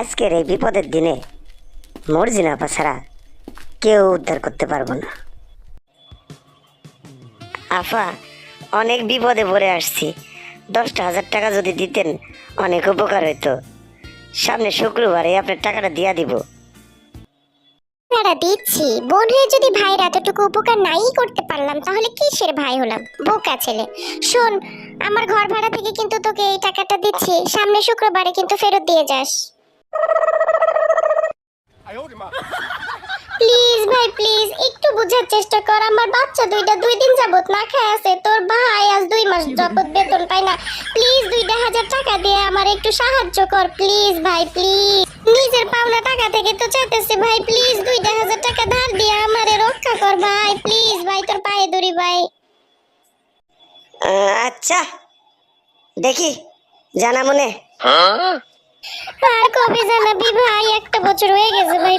আজকের এই বিপদের দিনে মর্জিনা আপা কেউ উদ্ধার করতে পারব না। আফা, অনেক বিপদে পড়ে আসছি। দশটা হাজার টাকা যদি দিতেন অনেক উপকার হইতো। সামনে শুক্রবারে আপনার টাকাটা দিয়া দিব। দিচ্ছি। বোন হয়ে যদি ভাইয়ের এতটুকু উপকার নাই করতে পারলাম, তাহলে কিসের ভাই হলাম? বোকা ছেলে। শোন, আমার ঘর ভাড়া থেকে কিন্তু তোকে এই টাকাটা দিচ্ছি। সামনে শুক্রবারে কিন্তু ফেরত দিয়ে যাস। প্লিজ ভাই প্লিজ একটু বোঝার চেষ্টা কর। আমার বাচ্চা দুইটা দুই দিন যাবত না খায় আছে। তোর ভাই আজ দুই মাস যাবত বেতন পায় না। প্লিজ দুইটা হাজার টাকা দিয়ে আমার একটু সাহায্য কর। প্লিজ ভাই প্লিজ নিজের পাওনা টাকা থেকে তো চাইতেছি ভাই প্লিজ দুইটা হাজার টাকা ধার দিয়ে আমারে রক্ষা কর ভাই। প্লিজ ভাই তোর পায়ে ধরি ভাই। আচ্ছা। দেখি জানা মনে। আর কবে জানাবি ভাই? একটা বছর হয়ে গেছে ভাই